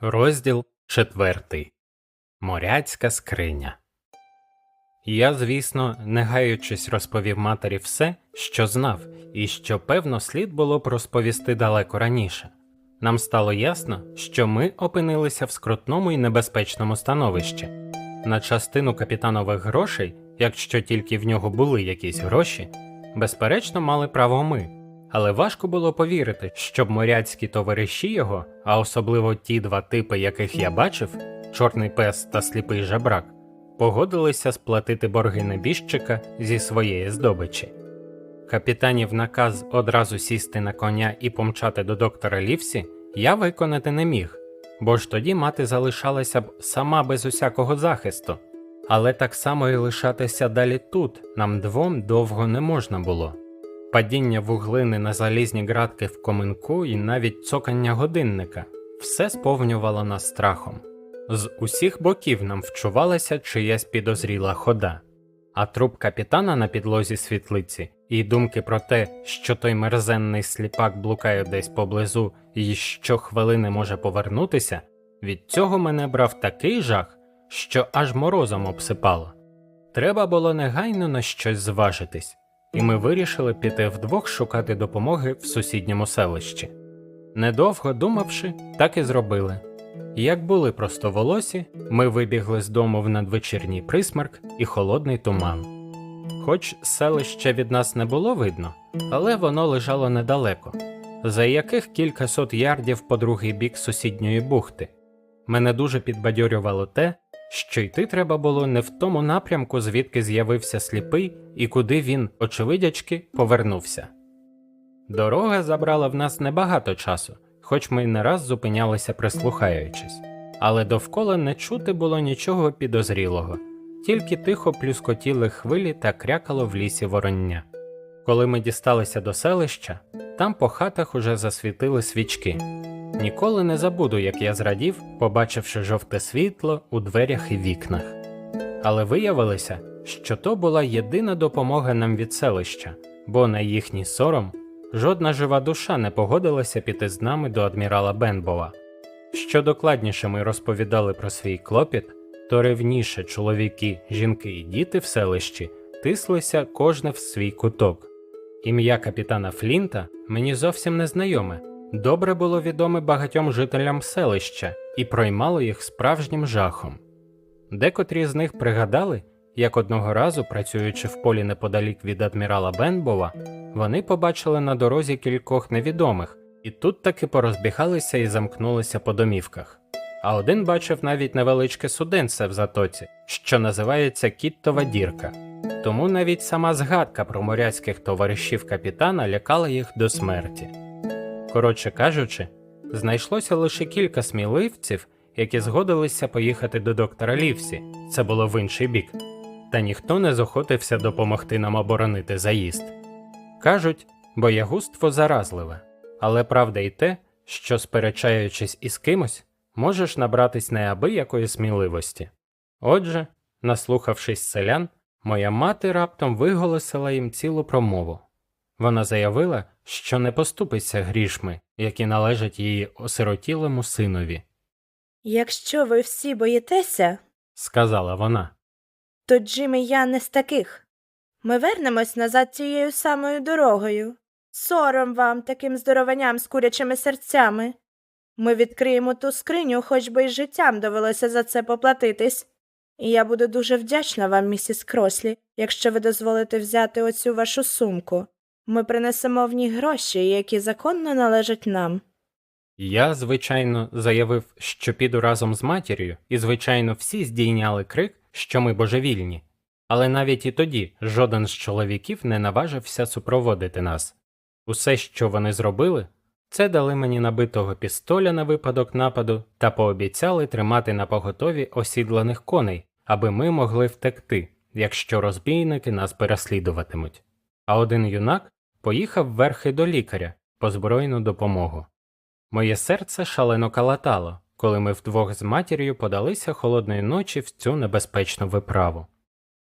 Розділ четвертий. Моряцька скриня. Я, звісно, не гаючись, розповів матері все, що знав, і що, певно, слід було б розповісти далеко раніше. Нам стало ясно, що ми опинилися в скрутному і небезпечному становищі. На частину капітанових грошей, якщо тільки в нього були якісь гроші, безперечно, мали право ми. Але важко було повірити, щоб моряцькі товариші його, а особливо ті два типи, яких я бачив чорний пес та сліпий жабрак, погодилися сплатити борги небіжчика зі своєї здобичі. Капітанів наказ одразу сісти на коня і помчати до доктора Лівсі я виконати не міг, бо ж тоді мати залишалася б сама без усякого захисту. Але так само і лишатися далі тут нам двом довго не можна було. Падіння вуглини на залізні ґратки в коминку і навіть цокання годинника все сповнювало нас страхом. З усіх боків нам вчувалася чиясь підозріла хода, а труп капітана на підлозі світлиці і думки про те, що той мерзенний сліпак блукає десь поблизу і щохвилини може повернутися, від цього мене брав такий жах, що аж морозом обсипало. Треба було негайно на щось зважитись і ми вирішили піти вдвох шукати допомоги в сусідньому селищі. Недовго думавши, так і зробили. Як були простоволосі, ми вибігли з дому в надвечірній присмерк і холодний туман. Хоч селище від нас не було видно, але воно лежало недалеко, за яких кількасот ярдів по другий бік сусідньої бухти. Мене дуже підбадьорювало те, що йти треба було не в тому напрямку, звідки з'явився сліпий і куди він, очевидячки, повернувся. Дорога забрала в нас небагато часу, хоч ми й не раз зупинялися прислухаючись, але довкола не чути було нічого підозрілого, тільки тихо плюскотіли хвилі та крякало в лісі вороння. Коли ми дісталися до селища, там по хатах уже засвітили свічки. Ніколи не забуду, як я зрадів, побачивши жовте світло у дверях і вікнах. Але виявилося, що то була єдина допомога нам від селища, бо на їхній сором жодна жива душа не погодилася піти з нами до адмірала Бенбова. Що докладніше ми розповідали про свій клопіт, то ревніше чоловіки, жінки і діти в селищі тислися кожне в свій куток. Ім'я капітана Флінта мені зовсім не знайоме, добре було відоме багатьом жителям селища і проймало їх справжнім жахом. Декотрі з них пригадали, як одного разу, працюючи в полі неподалік від адмірала Бенбова, вони побачили на дорозі кількох невідомих, і тут таки порозбігалися і замкнулися по домівках. А один бачив навіть невеличке суденце в затоці, що називається Кіттова дірка. Тому навіть сама згадка про моряцьких товаришів капітана лякала їх до смерті. Коротше кажучи, знайшлося лише кілька сміливців, які згодилися поїхати до доктора Лівсі, це було в інший бік, та ніхто не зохотився допомогти нам оборонити заїзд. Кажуть, боягузтво заразливе, але правда й те, що, сперечаючись із кимось, можеш набратись неабиякої сміливості. Отже, наслухавшись селян, моя мати раптом виголосила їм цілу промову. Вона заявила, що не поступиться грішми, які належать її осиротілому синові, Якщо ви всі боїтеся, сказала вона. то Джим і я не з таких. Ми вернемось назад цією самою дорогою. Сором вам таким здорованням з курячими серцями. Ми відкриємо ту скриню, хоч би й життям довелося за це поплатитись. І я буду дуже вдячна вам, місіс Крослі, якщо ви дозволите взяти оцю вашу сумку. Ми принесемо в ній гроші, які законно належать нам. Я, звичайно, заявив, що піду разом з матір'ю, і, звичайно, всі здійняли крик, що ми божевільні. Але навіть і тоді жоден з чоловіків не наважився супроводити нас. Усе, що вони зробили, це дали мені набитого пістоля на випадок нападу та пообіцяли тримати на поготові осідланих коней, аби ми могли втекти, якщо розбійники нас переслідуватимуть. А один юнак поїхав верхи до лікаря по збройну допомогу. Моє серце шалено калатало, коли ми вдвох з матір'ю подалися холодної ночі в цю небезпечну виправу.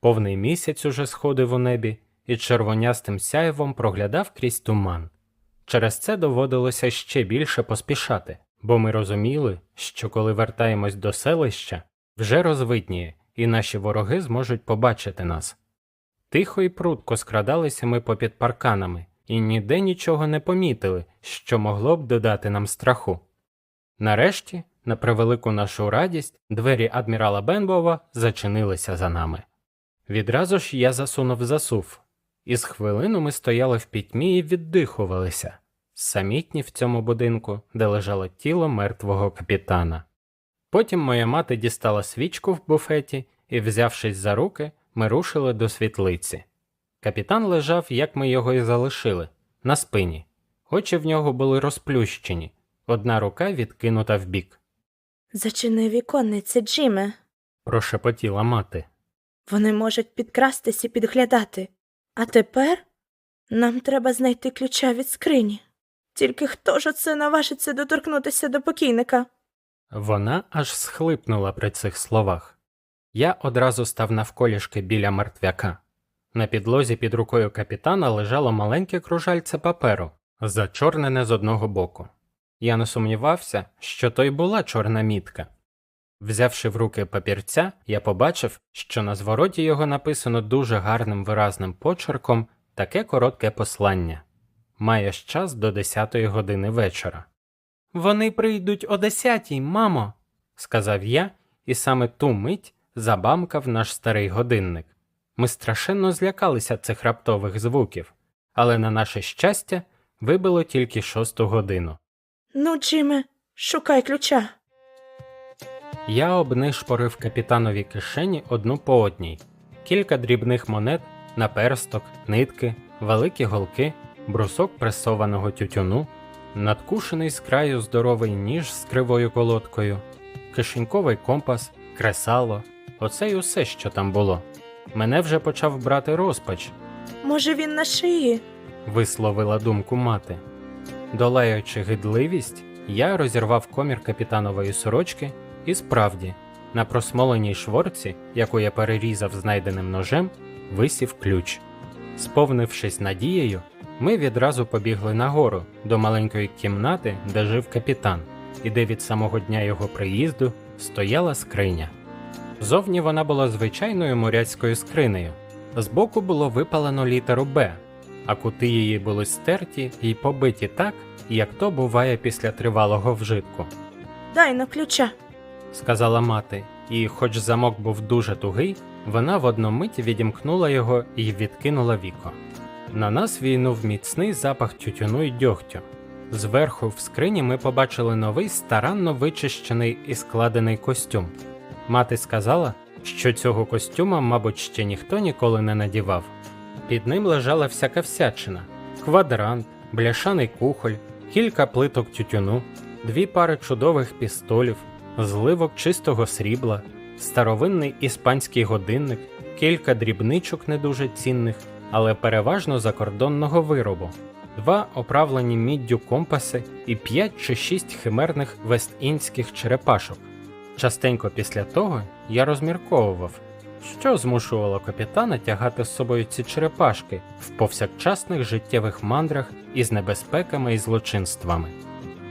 Повний місяць уже сходив у небі і червонястим сяєвом проглядав крізь туман. Через це доводилося ще більше поспішати, бо ми розуміли, що коли вертаємось до селища, вже розвидніє, і наші вороги зможуть побачити нас. Тихо і прудко скрадалися ми попід парканами і ніде нічого не помітили, що могло б додати нам страху. Нарешті, на превелику нашу радість, двері адмірала Бенбова зачинилися за нами. Відразу ж я засунув засув, і з хвилину ми стояли в пітьмі і віддихувалися, самітні в цьому будинку, де лежало тіло мертвого капітана. Потім моя мати дістала свічку в буфеті і, взявшись за руки, ми рушили до світлиці. Капітан лежав, як ми його і залишили, на спині. Очі в нього були розплющені, одна рука відкинута вбік. Зачини віконниці, Джиме. Прошепотіла мати. Вони можуть підкрастись і підглядати. А тепер нам треба знайти ключа від скрині. Тільки хто ж оце наважиться доторкнутися до покійника? Вона аж схлипнула при цих словах. Я одразу став навколішки біля мертвяка. На підлозі під рукою капітана лежало маленьке кружальце паперу, зачорнене з одного боку. Я не сумнівався, що то й була чорна мітка. Взявши в руки папірця, я побачив, що на звороті його написано дуже гарним виразним почерком таке коротке послання. Маєш час до 10 години вечора. Вони прийдуть о десятій, мамо, сказав я, і саме ту мить забамкав наш старий годинник. Ми страшенно злякалися цих раптових звуків, але на наше щастя вибило тільки шосту годину. Ну, Джиме, шукай ключа. Я обнишпорив капітанові кишені одну по одній, кілька дрібних монет, наперсток, нитки, великі голки, брусок пресованого тютюну, надкушений з краю здоровий ніж з кривою колодкою, кишеньковий компас, кресало, оце й усе, що там було. Мене вже почав брати розпач, Може, він на шиї? висловила думку мати. Долаючи гидливість, я розірвав комір капітанової сорочки, і справді, на просмоленій шворці, яку я перерізав знайденим ножем, висів ключ. Сповнившись надією, ми відразу побігли нагору до маленької кімнати, де жив капітан, і де від самого дня його приїзду стояла скриня. Зовні вона була звичайною моряцькою скринею. Збоку було випалено літеру Б, а кути її були стерті і побиті так, як то буває після тривалого вжитку, Дай на ключа. сказала мати, і, хоч замок був дуже тугий, вона в одну мить відімкнула його і відкинула віко. На нас війнув міцний запах тютюну й дьогтю. Зверху в скрині ми побачили новий старанно вичищений і складений костюм. Мати сказала, що цього костюма, мабуть, ще ніхто ніколи не надівав. Під ним лежала всяка всячина: квадрант, бляшаний кухоль, кілька плиток тютюну, дві пари чудових пістолів, зливок чистого срібла, старовинний іспанський годинник, кілька дрібничок не дуже цінних, але переважно закордонного виробу, два оправлені міддю компаси і п'ять чи шість химерних вест-індських черепашок. Частенько після того я розмірковував, що змушувало капітана тягати з собою ці черепашки в повсякчасних життєвих мандрах із небезпеками і злочинствами.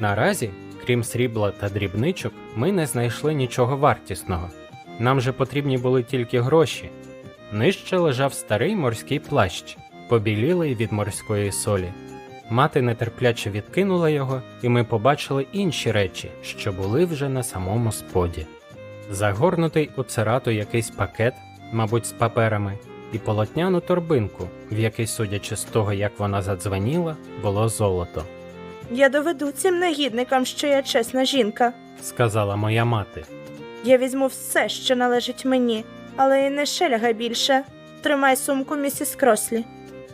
Наразі, крім срібла та дрібничок, ми не знайшли нічого вартісного. Нам же потрібні були тільки гроші. Нижче лежав старий морський плащ, побілілий від морської солі. Мати нетерпляче відкинула його, і ми побачили інші речі, що були вже на самому споді. Загорнутий у церату якийсь пакет, мабуть, з паперами, і полотняну торбинку, в якій, судячи з того, як вона задзвеніла, було золото, Я доведу цим негідникам, що я чесна жінка. сказала моя мати. Я візьму все, що належить мені, але й не шелягай більше. Тримай сумку, місіс Крослі.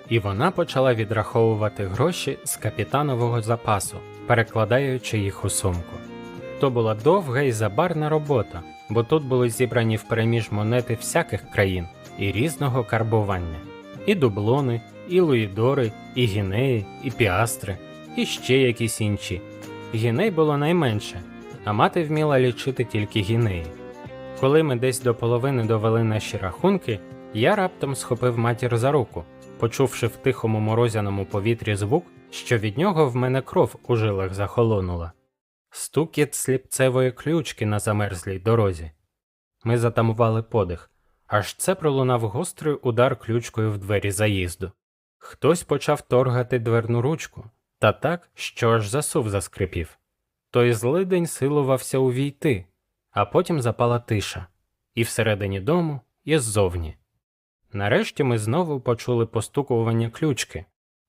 І вона почала відраховувати гроші з капітанового запасу, перекладаючи їх у сумку. То була довга і забарна робота, бо тут були зібрані впереміж монети всяких країн і різного карбування: і дублони, і луїдори, і гінеї, і піастри, і ще якісь інші. Гіней було найменше, а мати вміла лічити тільки гінеї. Коли ми десь до половини довели наші рахунки, я раптом схопив матір за руку, почувши в тихому морозяному повітрі звук, що від нього в мене кров у жилах захолонула. стукіт сліпцевої ключки на замерзлій дорозі. Ми затамували подих, аж це пролунав гострий удар ключкою в двері заїзду. Хтось почав торгати дверну ручку, та так, що аж засув заскрипів. Той злидень силувався увійти, а потім запала тиша і всередині дому, і ззовні. Нарешті ми знову почули постукування ключки.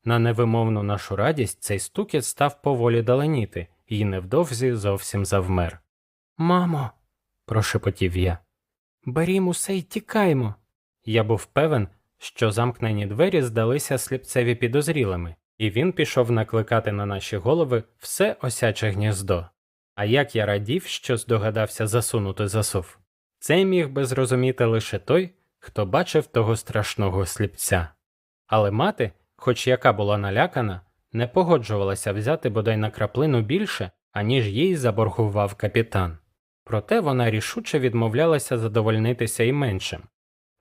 На невимовну нашу радість цей стукіт став поволі даленіти і невдовзі зовсім завмер. Мамо, прошепотів я. Берім усе й тікаймо. Я був певен, що замкнені двері здалися сліпцеві підозрілими, і він пішов накликати на наші голови все осяче гніздо. А як я радів, що здогадався засунути засув. Це міг би зрозуміти лише той, хто бачив того страшного сліпця. Але мати, хоч яка була налякана, не погоджувалася взяти бодай на краплину більше, аніж їй заборгував капітан. Проте вона рішуче відмовлялася задовольнитися і меншим.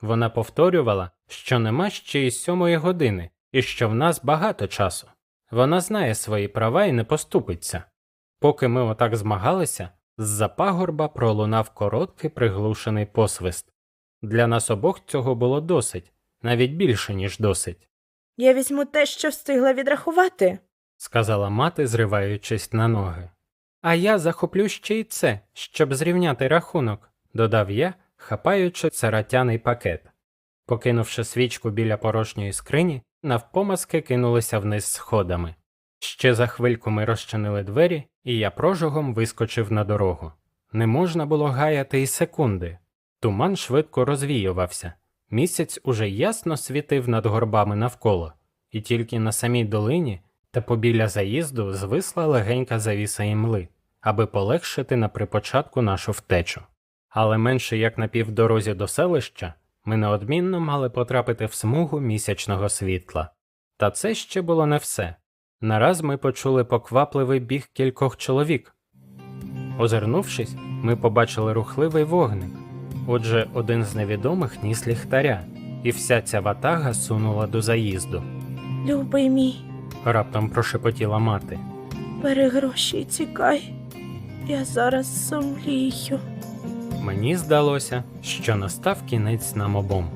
Вона повторювала, що нема ще й сьомої години, і що в нас багато часу. Вона знає свої права і не поступиться. Поки ми отак змагалися, з-за пагорба пролунав короткий приглушений посвист. Для нас обох цього було досить, навіть більше, ніж досить, Я візьму те, що встигла відрахувати. сказала мати, зриваючись на ноги. А я захоплю ще й це, щоб зрівняти рахунок, додав я, хапаючи царатяний пакет. Покинувши свічку біля порожньої скрині, навпомазки кинулися вниз сходами. Ще за хвильку ми розчинили двері, і я прожогом вискочив на дорогу. Не можна було гаяти й секунди. Туман швидко розвіювався. Місяць уже ясно світив над горбами навколо, і тільки на самій долині та побіля заїзду звисла легенька завіса імли, аби полегшити на припочатку нашу втечу. Але менше як на півдорозі до селища ми неодмінно мали потрапити в смугу місячного світла. Та це ще було не все. Нараз ми почули поквапливий біг кількох чоловік. Озирнувшись, ми побачили рухливий вогник. Отже, один з невідомих ніс ліхтаря, і вся ця ватага сунула до заїзду. Любий мій, Раптом прошепотіла мати. бери гроші і тікай. Я зараз сумлію. Мені здалося, що настав кінець нам обом.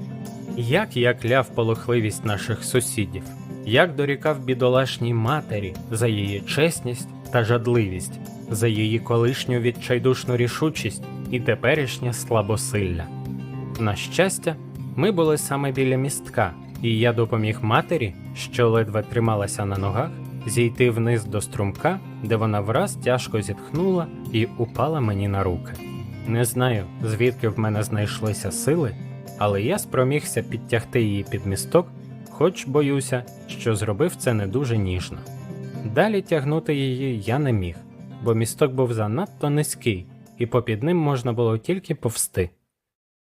Як я кляв полохливість наших сусідів, як дорікав бідолашній матері за її чесність та жадливість, за її колишню відчайдушну рішучість і теперішнє слабосилля. На щастя, ми були саме біля містка, і я допоміг матері, що ледве трималася на ногах, зійти вниз до струмка, де вона враз тяжко зітхнула і упала мені на руки. Не знаю, звідки в мене знайшлися сили, але я спромігся підтягти її під місток, хоч боюся, що зробив це не дуже ніжно. Далі тягнути її я не міг, бо місток був занадто низький, і попід ним можна було тільки повсти.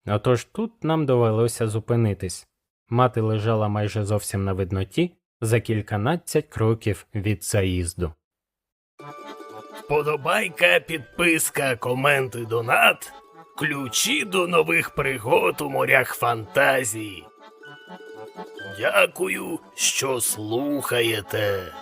Отож тут нам довелося зупинитись. Мати лежала майже зовсім на видноті за кільканадцять кроків від заїзду. Подобайка, підписка, коменти, донат. Ключі до нових пригод у морях фантазії. Дякую, що слухаєте.